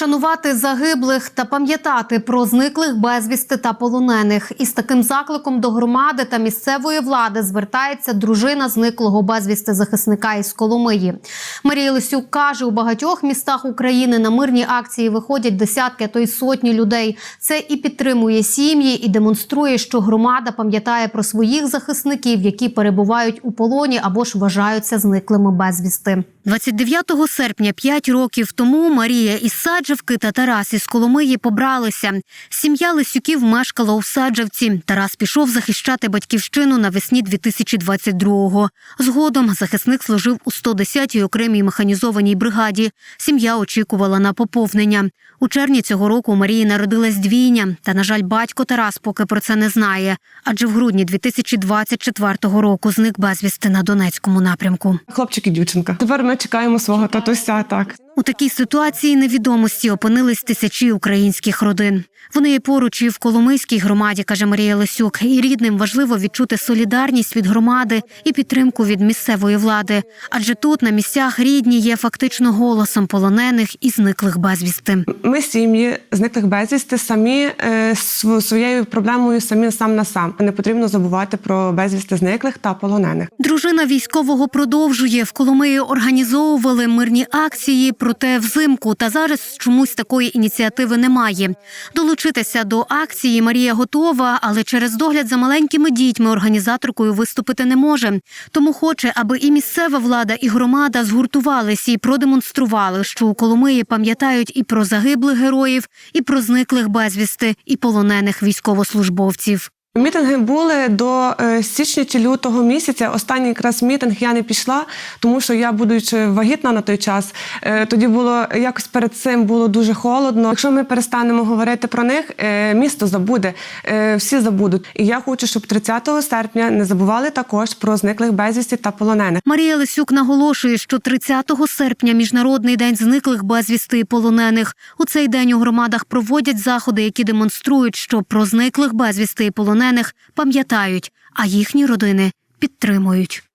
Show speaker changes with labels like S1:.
S1: Вшанувати загиблих та пам'ятати про зниклих безвісти та полонених. Із таким закликом до громади та місцевої влади звертається дружина зниклого безвісти захисника із Коломиї. Марія Лисюк каже, у багатьох містах України на мирні акції виходять десятки, а то й сотні людей. Це і підтримує сім'ї, і демонструє, що громада пам'ятає про своїх захисників, які перебувають у полоні або ж вважаються зниклими безвісти. 29 серпня, 5 років тому, Марія із Саджевки та Тарас із Коломиї побралися. Сім'я Лисюків мешкала у Саджевці. Тарас пішов захищати батьківщину навесні 2022-го. Згодом захисник служив у 110-й окремій механізованій бригаді. Сім'я очікувала на поповнення. У червні цього року у Марії народилась двійня. Та, на жаль, батько Тарас поки про це не знає. Адже в грудні 2024 року зник безвісти на Донецькому напрямку.
S2: Хлопчик і дівчинка. Тепер ми чекаємо свого татуся. Так
S1: У такій ситуації невідомості опинились тисячі українських родин. Вони є поруч і в Коломийській громаді, каже Марія Лисюк. І рідним важливо відчути солідарність від громади і підтримку від місцевої влади. Адже тут на місцях рідні є фактично голосом полонених і зниклих безвісти.
S2: ми сім'ї зниклих безвісти самі е, своєю проблемою самі сам на сам. Не потрібно забувати про безвісти зниклих та полонених.
S1: Дружина військового продовжує в Коломиї організовували мирні акції, проте взимку та зараз чомусь такої ініціативи немає. Долучитися до акції Марія готова, але через догляд за маленькими дітьми організаторкою виступити не може. Тому хоче, аби і місцева влада, і громада згуртувалися і продемонстрували, що у Коломиї пам'ятають і про загиблих героїв, і про зниклих безвісти, і полонених військовослужбовців.
S2: Мітинги були до е, січня чи лютого місяця. Останній якраз мітинг я не пішла, тому що я, будучи вагітна на той час, е, тоді було якось перед цим було дуже холодно. Якщо ми перестанемо говорити про них, е, місто забуде, всі забудуть. І я хочу, щоб 30 серпня не забували також про зниклих безвісті та полонених.
S1: Марія Лисюк наголошує, що 30 серпня міжнародний день зниклих безвісти і полонених. У цей день у громадах проводять заходи, які демонструють, що про зниклих безвісти і полонених пам'ятають, а їхні родини підтримують.